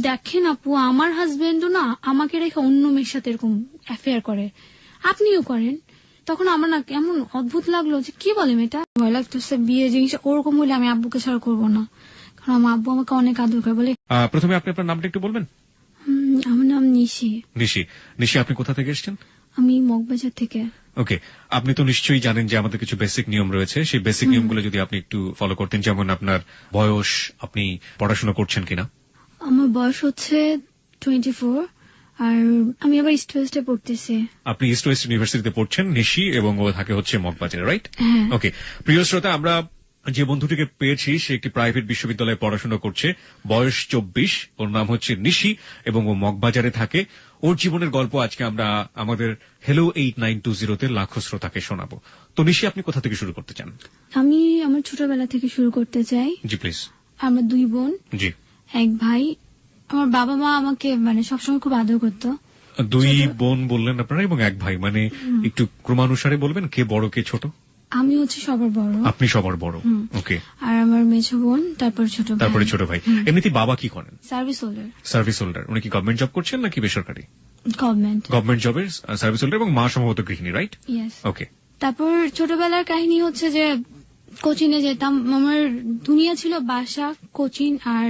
দেখেন আপু আমার হাজবেন্ডও না আমাকে রেখে অন্য মেয়ের সাথে এরকম অ্যাফেয়ার করে। আপনিও করেন। তখন আমার না কেমন অদ্ভুত লাগল যে কি বলে মেয়েটা? ভয় লাগতেছে বিয়ে জিনিস ওরকম হলে আমি আব্বুকে ছাড়া করব না। কারণ আমার আব্বু আমাকে অনেক আদর করে বলে প্রথমে আপনি আপনার নামটা একটু বলবেন? আমার নাম নিশি। নিশি। নিশি আপনি কোথা থেকে এসেছেন? আমি মগবাজার থেকে। ওকে আপনি তো নিশ্চয়ই জানেন যে আমাদের কিছু বেসিক নিয়ম রয়েছে। সেই বেসিক নিয়মগুলো যদি আপনি একটু ফলো করতেন যেমন আপনার বয়স আপনি পড়াশোনা করছেন কিনা। আমার বয়স হচ্ছে টোয়েন্টি ফোর আর আমি আবার ইস্ট ওয়েস্টে পড়তেছি। আপনি ইস্ট ওয়েস্ট ইউনিভার্সিটিতে পড়ছেন নিশি এবং ও থাকে হচ্ছে মগবাজারে রাইট হ্যাঁ। ওকে প্রিয় শ্রোতা আমরা যে বন্ধুটিকে পেয়েছি সে একটি প্রাইভেট বিশ্ববিদ্যালয়ে পড়াশোনা করছে বয়স চব্বিশ ওর নাম হচ্ছে নিশি এবং ও মগবাজারে থাকে। ওর জীবনের গল্প আজকে আমরা আমাদের হেলো এইট নাইন টু জিরোতে লাখো শ্রোতাকে শোনাবো। তো নিশি আপনি কোথা থেকে শুরু করতে চান? আমি আমার ছোটবেলা থেকে শুরু করতে চাই। জি প্লিজ আমার দুই বোন। জি। এক ভাই আমার বাবা মা আমাকে মানে সবসময় খুব আদর করতো। দুই বোন বললেন আপনারা এবং এক ভাই মানে একটু ক্রমানুসারে বলবেন কে বড় কে ছোট? আমি হচ্ছে সবার বড়। আপনি সবার বড় ওকে। আর আমার মেছো বোন তারপর ছোট তারপরে ছোট ভাই। এমনিতে বাবা কি করেন? Service holder. Service holder. উনি কি গভর্নমেন্ট জব করছেন নাকি বেসরকারি? গভর্নমেন্ট গভর্নমেন্ট জবের সার্ভিস হোল্ডার এবং মা সম্ভবত গৃহিণী রাইট ওকে তারপর ছোটবেলার কাহিনী হচ্ছে যে কোচিনে যেতাম। আমার দুনিয়া ছিল বাসা কোচিং আর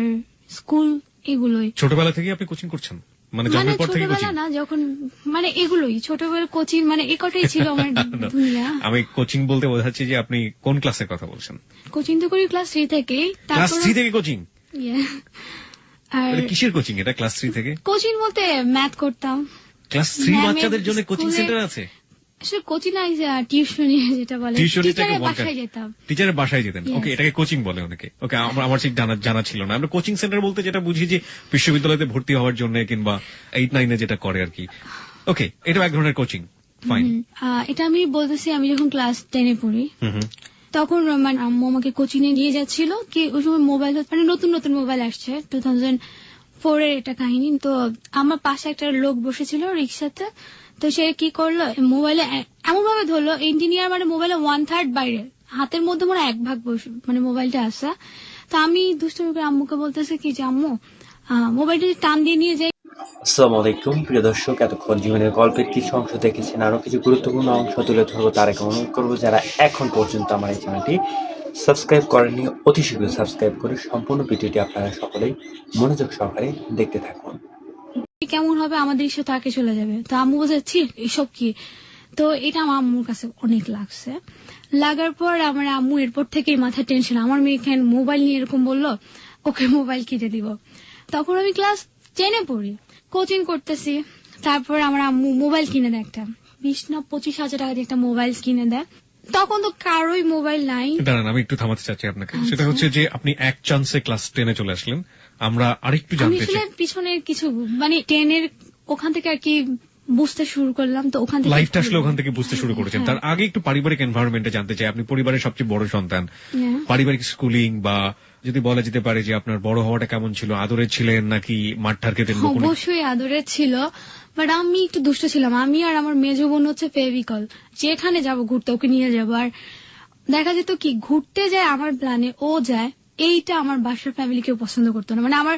স্কুল। এগুলোই। ছোটবেলা থেকে আপনি কোচিং করছেন? মানে মানে জন্মের পর থেকে কোচিং না যখন মানে এগুলোই ছোটবেলা কোচিং মানে এ কটাই ছিল আমার দুনিয়া। আমি কোচিং বলতে বোঝাচ্ছি যে আপনি কোন ক্লাসের কথা বলছেন? কোচিং তো করি ক্লাস থ্রি থেকে। ক্লাস তারপর থ্রি থেকে কোচিং. আর কিসের কোচিং এটা ক্লাস থ্রি থেকে? কোচিং বলতে ম্যাথ করতাম। ক্লাস থ্রি বাচ্চাদের জন্য কোচিং সেন্টার আছে? আসলে কোচিং না টিউশনি যেটা বলে। টিউশনিটাকে বাসায় যেতাম। টিচারের বাসায় যেতেন। ওকে এটাকে কোচিং বলে অনেকে। ওকে আমার আমার ঠিক জানা জানা ছিল না। আমরা কোচিং সেন্টার বলতে যেটা বুঝি যে বিশ্ববিদ্যালয়তে ভর্তি হওয়ার জন্য কিংবা এইট নাইনে যেটা করে আর কি। ওকে এটা এক ধরনের কোচিং। ফাইন এটা আমি বলতেছি আমি যখন ক্লাস টেনে পড়ি তখন মানে আম্মু আমাকে কোচিং এ নিয়ে যাচ্ছিল। কি ওই সময় মোবাইল মানে নতুন নতুন মোবাইল আসছে টু থাউজেন্ড ফোর এর এটা কাহিনী। তো আমার পাশে একটা লোক বসেছিল রিক্সাতে। তো সে কি করল? মোবাইলে এমন ভাবে ধরলো ইঞ্জিনিয়ার মানে মোবাইলে ওয়ান থার্ড বাইরে। হাতের মধ্যে মনে এক ভাগ বসে মানে মোবাইলটা আসা তো আমি দুষ্টমি করে আম্মুকে বলতেছে কি যে, আম্মু মোবাইলটা টান দিয়ে নিয়ে যাই। আসসালামু আলাইকুম প্রিয় দর্শক, এতক্ষণ জীবনের গল্পের কিছু অংশ দেখেছেন আরও কিছু গুরুত্বপূর্ণ অংশ তুলে ধরবো তার আগে অনুরোধ করব যারা এখন পর্যন্ত আমার এই চ্যানেলটি সাবস্ক্রাইব করেননি, অতি শীঘ্র সাবস্ক্রাইব করে সম্পূর্ণ ভিডিওটি আপনারা সকলেই মনোযোগ সহকারে দেখতে থাকুন। কেমন হবে আমাদের ইস্যু তাকে চলে যাবে? তো আম্মু বোঝাচ্ছি এসব কি? তো এটা আমার আম্মুর কাছে অনেক লাগছে। লাগার পর আমার আম্মু এরপর থেকেই মাথায় টেনশন আমার মেয়ে কেন মোবাইল নিয়ে এরকম বলল? ওকে মোবাইল কিনে দিব। তখন আমি ক্লাস টেনে পড়ি কোচিং করতেছি। তারপর আমার আম্মু মোবাইল কিনে দেয় একটা। বিশ না পঁচিশ হাজার টাকা দিয়ে একটা মোবাইল কিনে দেয়। তখন তো কারোই মোবাইল নাই। দাঁড়ান আমি একটু থামাতে চাচ্ছি আপনাকে। আচ্ছা। সেটা হচ্ছে যে আপনি এক চান্সে ক্লাস টেনে চলে আসলেন। আমরা আরেকটু জানতে চাই। পিছনের কিছু মানে টেনের ওখান থেকে আর কি বুঝতে শুরু করলাম তো ওখান থেকে লাইফটা আসলে ওখান থেকে বুঝতে শুরু করেছেন। হ্যাঁ। তার আগে একটু পারিবারিক এনভায়রনমেন্টে জানতে চাই। আপনি পরিবারের সবচেয়ে বড় সন্তান। হ্যাঁ। পারিবারিক স্কুলিং বা যদি বলা যেতে পারে যে আপনার বড় হওয়াটা কেমন ছিল? আদরে ছিলেন নাকি মাঠটার খেতেন বকুনি? অবশ্যই আদরের ছিল। বাট আমি একটু দুষ্ট ছিলাম। আমি আর আমার মেজ বোন হচ্ছে ফেভিকল যেখানে যাব ঘুরতে ওকে নিয়ে যাব। আর দেখা যেত কি ঘুরতে যায় আমার প্ল্যানে ও যায়। এইটা আমার বাসার ফ্যামিলি কেউ পছন্দ করতো না। মানে আমার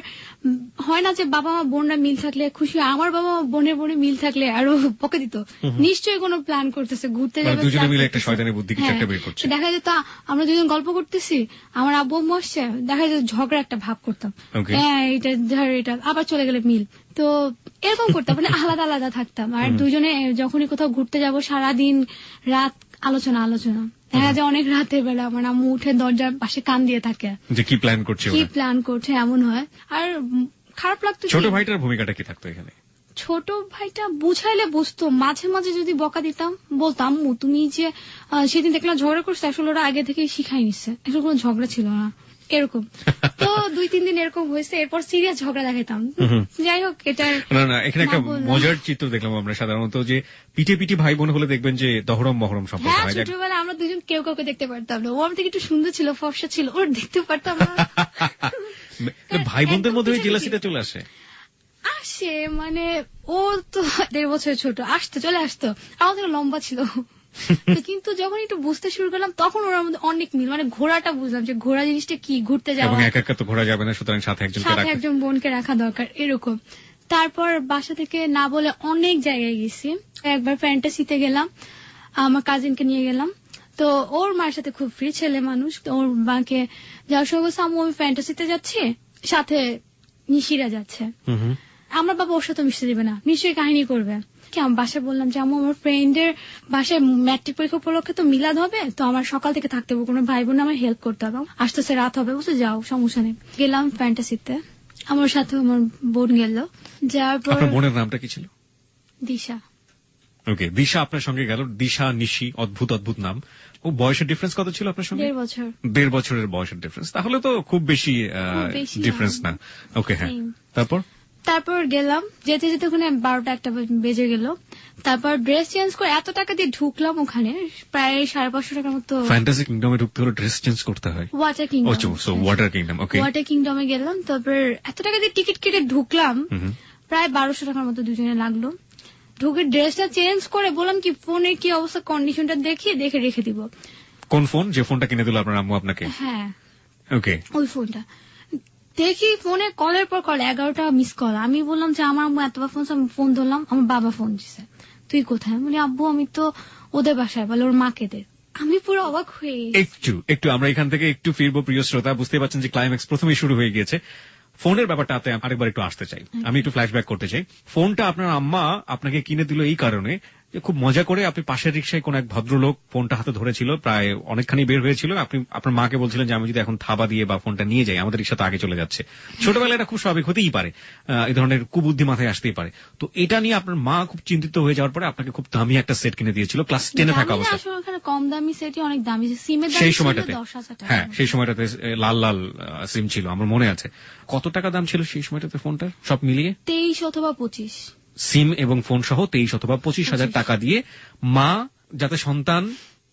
হয় না যে বাবা মা বোনরা মিল থাকলে খুশি আমার বাবা মা বোনের বোনে মিল থাকলে আরও বকে দিত। নিশ্চয়ই কোনো প্ল্যান করতেছে ঘুরতে মানে যাবে দুজনে মিলে একটা করতেছে। বুদ্ধি কিছু হ্যাঁ। একটা বের করছে। দেখা যেত আমরা দুজন গল্প করতেছি আমার আব্বু আম্মু আসছে দেখা যেত ঝগড়া একটা ভাব করতাম। হ্যাঁ এটা ধর এটা আবার চলে গেলে মিল। তো এরকম করতাম মানে আলাদা আলাদা থাকতাম। আর দুজনে যখনই কোথাও ঘুরতে যাব সারা দিন রাত আলোচনা আলোচনা। দেখা যায় অনেক রাতের বেলা মানে আম্মু উঠে দরজার পাশে কান দিয়ে থাকে। যে কি প্ল্যান করছে কি প্ল্যান করছে এমন হয়। আর খারাপ লাগতো ছোট ভাইটার ভূমিকাটা কি থাকতো এখানে? ছোট ভাইটা বুঝাইলে বুঝতো। মাঝে মাঝে যদি বকা দিতাম বলতাম তুমি যে সেদিন দেখলাম ঝগড়া করছে আসলে ওরা আগে থেকেই শিখাই নিচ্ছে আসলে কোনো ঝগড়া ছিল না। এরকম। তো দুই তিন দিন এরকম হয়েছে এরপর সিরিয়াস ঝগড়া দেখাতাম যাই হোক এটার না না এখানে একটা মজার চিত্র দেখলাম আমরা সাধারণত যে পিঠে পিঠে ভাই বোন হলে দেখবেন যে দহরম মহরম সম্পর্ক হ্যাঁ হয় ছোটবেলা আমরা দুজন কেউ কাউকে দেখতে পারতাম না। ও আমার থেকে একটু সুন্দর ছিল ফর্সা ছিল ওর দেখতে পারতাম না। ভাই বোনদের মধ্যে জেলাসিটা চলে আসে? আসে মানে ও তো দেড় বছর ছোট আসতো চলে আসতো। আমার থেকে লম্বা ছিল। কিন্তু যখন একটু বুঝতে শুরু করলাম তখন ওর মধ্যে অনেক মিল মানে ঘোড়াটা বুঝলাম যে ঘোড়া জিনিসটা কি ঘুরতে যাওয়া। একা একা তো ঘোরা যাবে না সুতরাং সাথে একজনকে সাথে একজন বোনকে রাখা দরকার এরকম। তারপর বাসা থেকে না বলে অনেক জায়গায় গেছি। একবার ফ্যান্টাসিতে গেলাম আমার কাজিনকে নিয়ে গেলাম। তো ওর মায়ের সাথে খুব ফ্রি ছেলে মানুষ তো ওর মাকে যাওয়ার সময় বলছে আম্মু আমি ফ্যান্টাসিতে যাচ্ছি? সাথে নিশিরা যাচ্ছে। আমার বাবা ওর সাথে মিশতে দিবে না। নিশ্চয়ই কাহিনী করবে। কি আমি বাসায় বললাম যে আম্মু আমার ফ্রেন্ডের বাসায় ম্যাট্রিক পরীক্ষা উপলক্ষে তো মিলাদ হবে তো আমার সকাল থেকে থাকতে হবে। কোনো ভাই বোন আমার হেল্প করতে হবে। আসতেছে রাত হবে। বুঝতে যাও সমস্যা নেই। গেলাম ফ্যান্টাসিতে আমার সাথে আমার বোন গেল। যাওয়ার পর বোনের নামটা কি ছিল? দিশা। ওকে দিশা আপনার সঙ্গে গেল। দিশা নিশি অদ্ভুত অদ্ভুত নাম। ও বয়সের ডিফারেন্স কত ছিল আপনার সঙ্গে? দেড় বছর। দেড় বছরের বয়সের ডিফারেন্স তাহলে তো খুব বেশি ডিফারেন্স না। ওকে হ্যাঁ। তারপর? তারপর গেলাম যেতে যেতে ওখানে বারোটা একটা বেজে গেল। তারপর ড্রেস চেঞ্জ করে এত টাকা দিয়ে ঢুকলাম ওখানে প্রায় সাড়ে পাঁচশো টাকার মতো। ফ্যান্টাসি কিংডমে ঢুকতে হলে ড্রেস চেঞ্জ করতে হয়। Water kingdom water kingdom okay water কিংডমে গেলাম তারপর এত টাকা দিয়ে টিকিট কেটে ঢুকলাম প্রায় বারোশো টাকার মতো দুজনে লাগল। ঢুকে ড্রেসটা চেঞ্জ করে বললাম কি ফোনের কি অবস্থা কন্ডিশনটা দেখি দেখে রেখে দিব। কোন ফোন যে ফোনটা কিনে দিল আপনার আম্মু আপনাকে? হ্যাঁ। ওকে ওই ফোনটা দেখি ফোনে কলের পর কল এগারোটা মিস কল আমি বললাম যে আমার আম্মু এতবার ফোন আমি ফোন ধরলাম আমার বাবা ফোন দিছে। তুই কোথায়? বলি আব্বু আমি তো ওদের বাসায় বলে ওর মাকে দে। আমি পুরো অবাক হয়ে একটু একটু আমরা এখান থেকে একটু ফিরবো প্রিয় শ্রোতা। বুঝতে পারছেন যে ক্লাইম্যাক্স প্রথমেই শুরু হয়ে গিয়েছে। ফোনের ব্যাপারটাতে আরেকবার একটু আসতে চাই। আমি একটু ফ্ল্যাশব্যাক করতে চাই। ফোনটা আপনার আম্মা আপনাকে কিনে দিল এই কারণে যে খুব মজা করে আপনি পাশের রিক্সায় কোন এক ভদ্রলোক ফোনটা হাতে ধরেছিল প্রায় অনেকখানি বের হয়েছিল। আপনি আপনার মাকে বলছিলেন যে আমি যদি এখন থাবা দিয়ে বা ফোনটা নিয়ে যাই আমাদের রিক্সা তো আগে চলে যাচ্ছে। ছোটবেলায় এটা খুব স্বাভাবিক হতেই পারে। এই ধরনের কুবুদ্ধি মাথায় আসতেই পারে। তো এটা নিয়ে আপনার মা খুব চিন্তিত হয়ে যাওয়ার পরে আপনাকে খুব দামি একটা সেট কিনে দিয়েছিল ক্লাস টেনে থাকা ওখানে কম দামি সেটি অনেক দামি। সিমের সেই সময়টাতে। হ্যাঁ সেই সময়টাতে লাল লাল সিম ছিল আমার মনে আছে। কত টাকা দাম ছিল সেই সময়টাতে ফোনটার? সব মিলিয়ে? তেইশ অথবা পঁচিশ। সিম এবং ফোন সহ তেইশ অথবা পঁচিশ হাজার টাকা দিয়ে মা যাতে সন্তান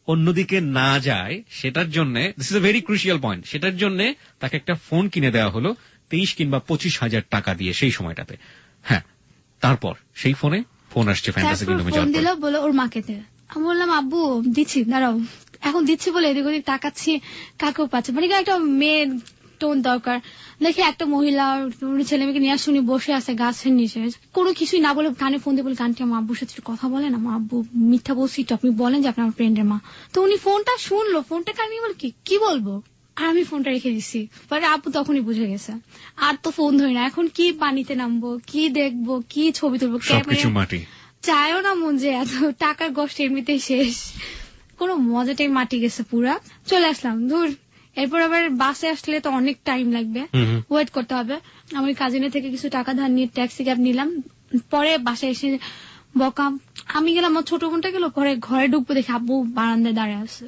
অন্যদিকে না যায় সেটার জন্য this is a very crucial point সেটার জন্য তাকে একটা ফোন কিনে দেওয়া হলো তেইশ কিংবা পঁচিশ হাজার টাকা দিয়ে সেই সময়টাতে। হ্যাঁ তারপর সেই ফোনে ফোন আসছে ফ্যান্টাসি কিংডমে যাওয়ার দিল বলে ওর মাকে দে। আমি বললাম আব্বু দিচ্ছি দাঁড়াও। এখন দিচ্ছি বলে এদিক ওদিক তাকাচ্ছি কাকেও পাচ্ছে মানে একটা মেয়ের টোন দরকার। দেখি একটা মহিলা ছেলে মেয়েকে নিয়ে শুনি বসে আছে গাছের নিচে। কোনো কিছুই না বলে কানে ফোন দিয়ে বলে কানটি আমার আব্বুর সাথে কথা বলেন আমার আব্বু মিথ্যা বলছি তো আপনি বলেন যে আপনার ফ্রেন্ডের মা। তো উনি ফোনটা শুনলো ফোনটা কানে বল কি কি বলব? আর আমি ফোনটা রেখে দিচ্ছি পরে আব্বু তখনই বুঝে গেছে। আর তো ফোন ধরি না এখন কি পানিতে নামবো কি দেখব কি ছবি তুলবো সবকিছু চায়ও না মন যে এত টাকার কষ্ট এমনিতেই শেষ। কোনো মজাটাই মাটি গেছে পুরা। চলে আসলাম দূর এরপর আবার বাসে আসলে তো অনেক টাইম লাগবে। ওয়েট করতে হবে। আমি কাজিনের থেকে কিছু টাকা ধার নিয়ে ট্যাক্সি ক্যাব নিলাম। পরে বাসায় এসে বকাম আমি গেলাম আমার ছোট বোনটা গেল পরে ঘরে ঢুকবো দেখি আব্বু বারান্দায় দাঁড়িয়ে আছে।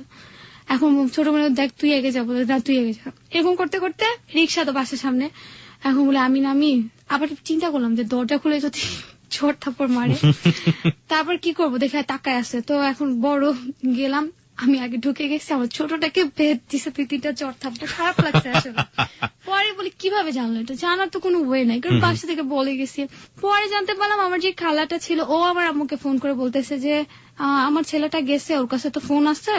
এখন ছোট বোন দেখ তুই এগে যাব না তুই এগে যা। এরকম করতে করতে রিক্সা তো বাসের সামনে। এখন বলে আমি নামি। আবার চিন্তা করলাম যে দরজা খুলে যদি ছোট থাপ্পড় মারে। তারপর কি করব? দেখে তাকায় আছে। তো এখন বড় গেলাম। আমি আগে ঢুকে গেছি আমার ছোটটাকে ভেদ দিছে তুই তিনটা চর থাপ্পড় খারাপ লাগছে আসলে। পরে বলি কীভাবে জানলো এটা? জানার তো কোনো ওয়ে নাই কারণ বাসা থেকে বলে গেছি। পরে জানতে পারলাম আমার যে খালাটা ছিল ও আমার আম্মুকে ফোন করে বলতেছে যে আমার ছেলেটা গেছে ওর কাছে তো ফোন আছে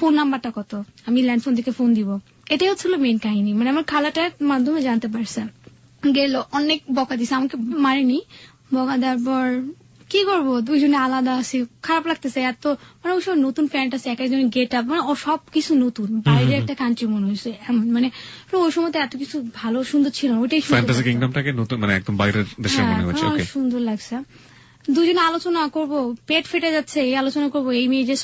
ফোন নাম্বারটা কত? আমি ল্যান্ড ফোন থেকে ফোন দিব। এটাই হচ্ছিল মেন কাহিনী। মানে আমার খালাটার মাধ্যমে জানতে পারছে। গেল অনেক বকা দিছে আমাকে মারেনি। বকা দেওয়ার পর কি করব? দুইজনে আলাদা আছি খারাপ লাগতেছে এত মানে ওই সব নতুন প্যান্ট আছে এক একজনের গেট আপ মানে ও সব কিছু নতুন বাইরে একটা কান্ট্রি মনে হয়েছে এমন মানে ওই সময় তো এত কিছু ভালো সুন্দর ছিল না ওইটাই সুন্দর ফ্যান্টাসি লাগছে। কিংডমটাকে নতুন মানে একদম বাইরের দেশের হ্যাঁ, মনে হচ্ছে ওকে সুন্দর লাগছে। দুজনে আলোচনা করব পেট ফেটে যাচ্ছে এই আলোচনা করব এই মেয়ে যে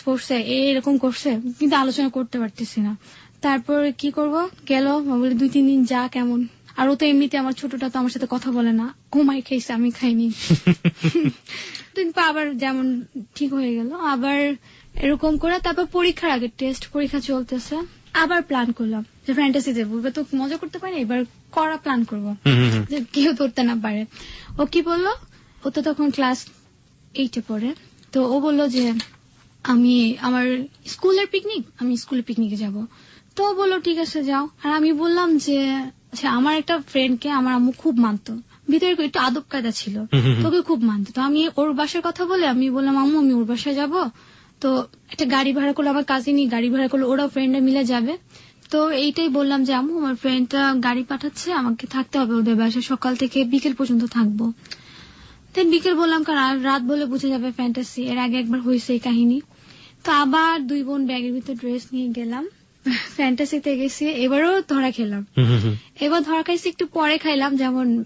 এই এরকম করছে কিন্তু আলোচনা করতে পারতেছি না। তারপর কি করব? গেল বলে দুই তিন দিন যা কেমন? আর ও তো এমনিতে আমার ছোটটা তো আমার সাথে কথা বলে না। ঘুমাই খেয়েছে আমি খাইনি। আবার যেমন ঠিক হয়ে গেল। আবার এরকম করে তারপর পরীক্ষার আগে টেস্ট পরীক্ষা চলতেছে। আবার প্ল্যান করলাম যে ফ্যান্টাসি দেবো এবার তো মজা করতে পারি এবার করা প্ল্যান করব। যে কেউ ধরতে না পারে। ও কি বলল? ও তো তখন ক্লাস এইটে পড়ে। তো ও বলল যে আমি আমার স্কুলের পিকনিক আমি স্কুলের পিকনিকে যাব। তো বলল ঠিক আছে যাও। আর আমি বললাম যে আচ্ছা আমার একটা ফ্রেন্ডকে আমার আম্মু খুব মানতো। ভিতরে একটু আদব কায়দা ছিল। তোকে খুব মানতো। তো আমি ওর বাসার কথা বলে আমি বললাম আম্মু আমি ওর বাসায় যাব। তো একটা গাড়ি ভাড়া করল আমার কাজিনই গাড়ি ভাড়া করল ওরাও ফ্রেন্ডরা মিলে যাবে। তো এইটাই বললাম যে আম্মু আমার ফ্রেন্ডটা গাড়ি পাঠাচ্ছে আমাকে থাকতে হবে ওদের বাসায় সকাল থেকে বিকেল পর্যন্ত থাকব। দেন বিকেল বললাম কারণ আর রাত বলে বুঝে যাবে ফ্যান্টাসি এর আগে একবার হয়েছে এই কাহিনী। তো আবার দুই বোন ব্যাগের ভিতর ড্রেস নিয়ে গেলাম। ফ্যান্টাসিতে গেছি এবারও ধরা খেলাম। এবার ধরা খাইছি একটু পরে খাইলাম যেমন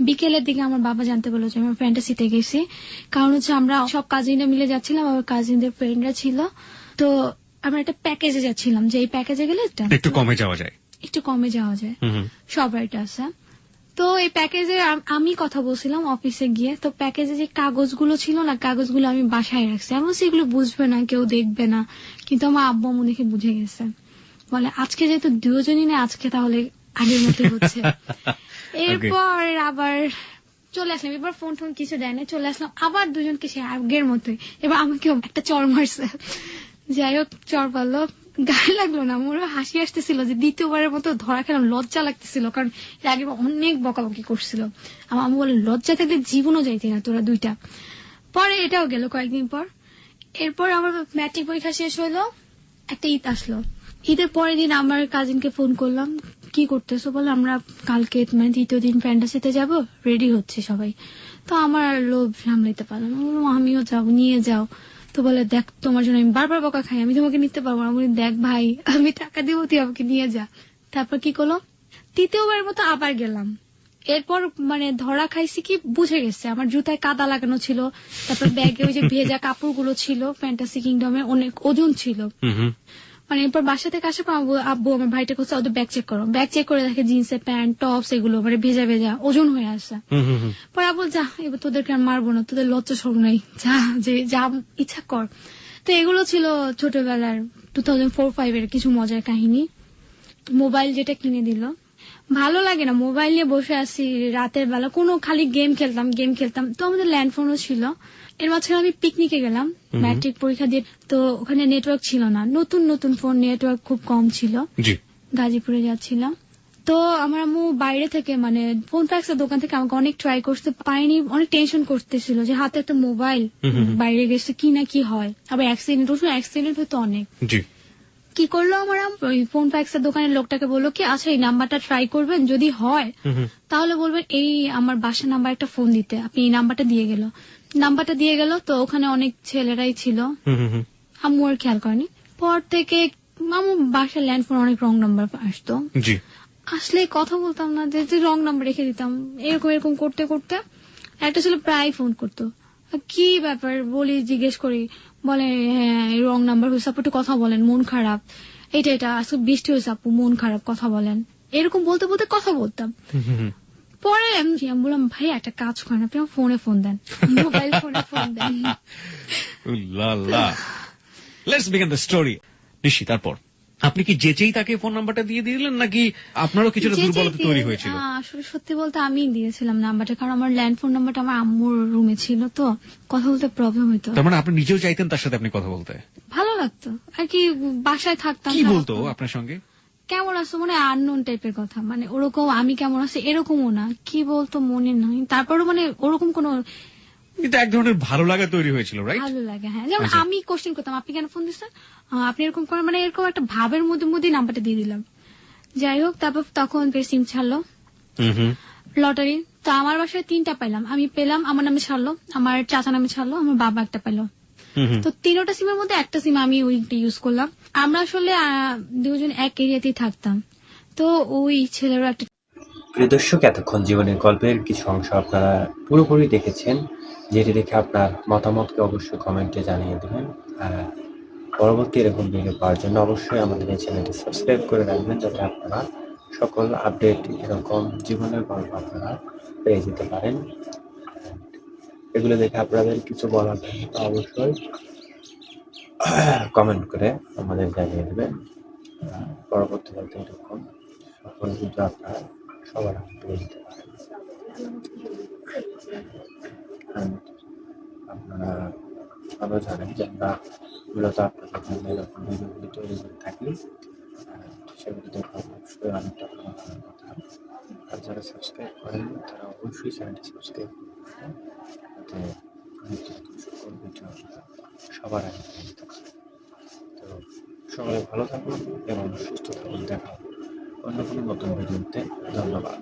বিকেলের দিকে আমার বাবা জানতে পারল যে আমরা ফ্যান্টাসিতে গেছি। কারণ হচ্ছে আমরা সব কাজিনরা মিলে যাচ্ছিলাম আমার কাজিনদের ফ্রেন্ডরা ছিল। তো আমরা একটা প্যাকেজে যাচ্ছিলাম যে এই প্যাকেজে গেলে একটা কমে যাওয়া যায়। একটু কমে যাওয়া যায়। সব রাইট আছে। তো এই প্যাকেজে আমি কথা বলছিলাম অফিসে গিয়ে। তো প্যাকেজে যে কাগজগুলো ছিল না কাগজগুলো আমি বাসায় রাখছি। এমন সেগুলো বুঝবে না কেউ দেখবে না। কিন্তু আমার আব্বু আম্মু দেখে বুঝে গেছে। বলে আজকে যেহেতু দুজনই না আজকে তাহলে আগের মতো হচ্ছে। এরপর আবার চলে আসলাম। এবার ফোন টোন কিছু দেয় না চলে আসলাম। আবার দুজনকে সে আগের মতোই। এবার আমাকেও একটা চর মারছে। যাই হোক চর পারল। গায়ে লাগল না আমার হাসি আসতেছিল যে দ্বিতীয়বারের মতো ধরা খেলাম লজ্জা লাগতেছিল কারণ এর আগে অনেক বকাবকি করছিল। আমার আম্মু বলে লজ্জা থাকলে জীবনও যাইতে না তোরা দুইটা। পরে এটাও গেল কয়েকদিন পর। এরপর আমার ম্যাট্রিক পরীক্ষা শেষ হলো একটা ঈদ আসলো। ঈদের পরের দিন আমার কাজিনকে ফোন করলাম কি করতেছো? বলে আমরা কালকে মানে দ্বিতীয় দিন ফ্যান্টাসিতে যাব রেডি হচ্ছে সবাই। তো আমার লোভ সামলাইতে পারলাম আমিও যাও নিয়ে যাও। তো বলে দেখ তোমার জন্য আমি বারবার বকা খাই আমি তোমাকে নিতে পারব আমি বলি, দেখ ভাই আমি টাকা দিব তুই আমাকে নিয়ে যা। তারপর কি করল? তৃতীয়বারের মতো আবার গেলাম। এরপর মানে ধরা খাইছি কি বুঝে গেছে। আমার জুতায় কাদা লাগানো ছিল তারপর ব্যাগে ওই যে ভেজা কাপড়গুলো ছিল ফ্যান্টাসি কিংডমে অনেক ওজন ছিল। মানে এরপর বাসা থেকে আসার পর আব্বু- আব্বু আমার ভাইটা করছে ওদের ব্যাগ চেক করো। ব্যাগ চেক করে দেখে জিন্সের প্যান্ট টপস এগুলো মানে ভেজা ভেজা ওজন হয়ে আসছে। পরে আব্বু যা এবার তোদেরকে আর মারবো না তোদের লজ্জা সরু নাই। যা যে যা ইচ্ছা কর। তো এগুলো ছিল ছোটবেলার টু থাউজেন্ড ফোর ফাইভ এর কিছু মজার কাহিনী। মোবাইল যেটা কিনে দিল। ভালো লাগে না মোবাইল নিয়ে বসে আছি রাতের বেলা কোনো খালি গেম খেলতাম গেম খেলতাম। তো আমাদের ল্যান্ড ফোনও ছিল। এর মাঝখানে আমি পিকনিকে গেলাম ম্যাট্রিক পরীক্ষা দিয়ে। তো ওখানে নেটওয়ার্ক ছিল না। নতুন নতুন ফোন নেটওয়ার্ক খুব কম ছিল। গাজীপুরে যাচ্ছিলাম। তো আমার আম্মু বাইরে থেকে মানে ফোন ফ্যাক্সের দোকান থেকে আমাকে অনেক ট্রাই করতে পারিনি অনেক টেনশন করতেছিল যে হাতে একটা মোবাইল। বাইরে গেছে কি না কি হয়। আবার অ্যাক্সিডেন্ট ওষুধ অ্যাক্সিডেন্ট হতো অনেক। কি করল আমার ওই ফোন ফ্যাক্সের দোকানের লোকটাকে বলল কি আচ্ছা এই নাম্বারটা ট্রাই করবেন যদি হয় তাহলে বলবেন এই আমার বাসা নাম্বার একটা ফোন দিতে। আপনি এই নাম্বারটা দিয়ে গেল। নাম্বারটা দিয়ে গেল তো ওখানে অনেক ছেলেরাই ছিল। আম্মু আর খেয়াল করেনি। পর থেকে মামু বাসার ল্যান্ড ফোন অনেক রং নাম্বার আসতো। আসলে কথা বলতাম না যে যে রং নাম্বার রেখে দিতাম এরকম এরকম করতে করতে একটা ছিল প্রায় ফোন করতো। কি ব্যাপার বলি জিজ্ঞেস করি বলে হ্যাঁ রং নাম্বার হয়েছে আপু একটু কথা বলেন মন খারাপ। এটা এটা আজকে বৃষ্টি হয়েছে আপু মন খারাপ কথা বলেন। এরকম বলতে বলতে কথা বলতাম। পরে আমি আমি বললাম ভাই একটা কাজ করেন আপনি আমার ফোনে ফোন দেন মোবাইল ফোনে phone then. Let's begin the story Nishi তারপর? আপনি কি যেচেই তাকে ফোন নাম্বারটা দিয়ে দিলেন নাকি আপনারও কিছুটা দুর্বলতা তৈরি হয়েছিল? আসলে সত্যি বলতে আমি দিয়েছিলাম নাম্বারটা কারণ আমার ল্যান্ড ফোন নাম্বারটা আমার আম্মুর রুমে ছিল তো কথা বলতে প্রবলেম হতো তার মানে আপনি নিজেও চাইতেন তার সাথে আপনি কথা বলতে? ভালো লাগতো আর কি বাসায় থাকতাম কি বলতো আপনার সঙ্গে? কেমন আছো? মানে আননোন টাইপের কথা। মানে ওরকম আমি কেমন আছি এরকমও না। কি বলতো মনে নাই। তারপরও মানে ওরকম কোনো কিন্তু এক ধরনের ভালো লাগা তৈরি হয়েছিল রাইট ভালো লাগে হ্যাঁ। যেমন আচ্ছা। আমি কোশ্চেন করতাম আপনি কেন ফোন দিচ্ছেন? আপনি এরকম করেন মানে এরকম একটা ভাবের মধ্যে মধ্যে নাম্বারটা দিয়ে দিলাম। যাই হোক তারপর তখন সিম ছাড়লো। লটারি তো আমার বাসায় তিনটা পাইলাম। আমি পেলাম আমার নামে ছাড়লো আমার চাচা নামে ছাড়লো আমার বাবা একটা পেল তো তিনোটা সিমের মধ্যে একটা সিম আমি ওইটা ইউজ করলাম। আমরা আসলে আহ, দুজন এক এরিয়াতেই থাকতাম। তো ওই ছেলেরও একটা প্রিয় দর্শক এতক্ষণ জীবনের গল্পের কিছু অংশ আপনারা পুরোপুরি দেখেছেন। যেটি দেখে আপনার মতামতকে অবশ্যই কমেন্টে জানিয়ে দেবেন। আর পরবর্তী এরকম ভিডিও পাওয়ার জন্য অবশ্যই আমাদের এই চ্যানেলটি সাবস্ক্রাইব করে রাখবেন যাতে আপনারা সকল আপডেট এরকম জীবনের গল্প আপনারা পেয়ে যেতে পারেন। এগুলো দেখে আপনাদের কিছু বলার অবশ্যই কমেন্ট করে আমাদের জানিয়ে দেবেন। আর পরবর্তীতে এরকম সকল ভিডিও আপনারা সবার আগে পেয়ে যেতে পারেন। আপনারা ভালো জানেন যে আমরা মূলত আপনাদের জন্য এরকম ভিডিওগুলি তৈরি করে থাকি। সেগুলো দেখে অবশ্যই অনেকটা কথা। আর যারা সাবস্ক্রাইব করেন তারা অবশ্যই চ্যানেলটি সাবস্ক্রাইব করবেন আপনারা সবার আগে তো সবাই ভালো থাকুন এবং সুস্থ থাকুন। দেখা অন্য কোনো নতুন ভিডিওতে। ধন্যবাদ।